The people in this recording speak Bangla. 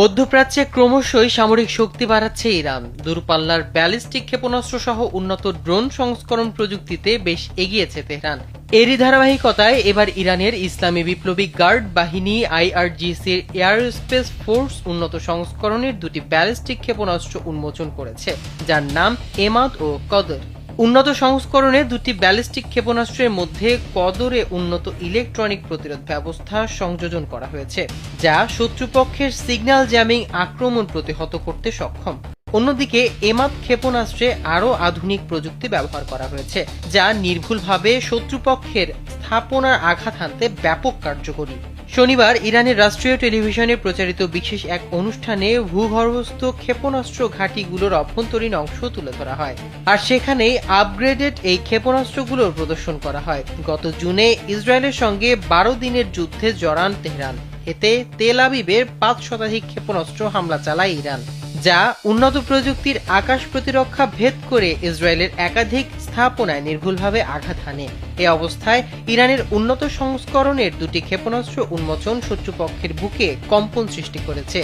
মধ্যপ্রাচ্যে ক্রমশই সামরিক শক্তি বাড়াচ্ছে ইরান। দূরপাল্লার ব্যালিস্টিক ক্ষেপণাস্ত্র সহ উন্নত ড্রোন সংস্করণ প্রযুক্তিতে বেশ এগিয়েছে তেহরান। এরই ধারাবাহিকতায় এবার ইরানের ইসলামী বিপ্লবী গার্ড বাহিনী আইআরজিসির এয়ার স্পেস ফোর্স উন্নত সংস্করণের দুটি ব্যালিস্টিক ক্ষেপণাস্ত্র উন্মোচন করেছে, যার নাম এমাদ ও কদর। উন্নত সংস্করণে দুটি ব্যালিস্টিক ক্ষেপণাস্ত্রের মধ্যে কদরে উন্নত ইলেকট্রনিক প্রতিরোধ ব্যবস্থা সংযোজন করা হয়েছে, যা শত্রুপক্ষের সিগন্যাল জ্যামিং আক্রমণ প্রতিহত করতে সক্ষম। অন্যদিকে এমাদ ক্ষেপণাস্ত্রে আরও আধুনিক প্রযুক্তি ব্যবহার করা হয়েছে, যা নির্ভুলভাবে শত্রুপক্ষের স্থাপনার আঘাত হানতে ব্যাপক কার্যকরী। শনিবার ইরানের রাষ্ট্রীয় টেলিভিশনে প্রচারিত বিশেষ এক অনুষ্ঠানে ভূগর্ভস্থ ক্ষেপণাস্ত্র ঘাঁটিগুলোর অভ্যন্তরীণ অংশ তুলে ধরা হয়। আর সেখানেই আপগ্রেডেড এই ক্ষেপণাস্ত্রগুলোর প্রদর্শন করা হয়। গত জুনে ইসরায়েলের সঙ্গে বারো দিনের যুদ্ধে জড়ান তেহরান। এতে তেল আবিবের পাঁচ শতাধিক ক্ষেপণাস্ত্র হামলা চালায় ইরান, যা উন্নত প্রযুক্তির আকাশ প্রতিরক্ষা ভেদ করে ইসরায়েলের একাধিক স্থাপনায় নির্ভুলভাবে আঘাত হানে। এ অবস্থায় ইরানের উন্নত সংস্করণের দুটি ক্ষেপণাস্ত্র উন্মোচন শত্রুপক্ষের বুকে কম্পন সৃষ্টি করেছে।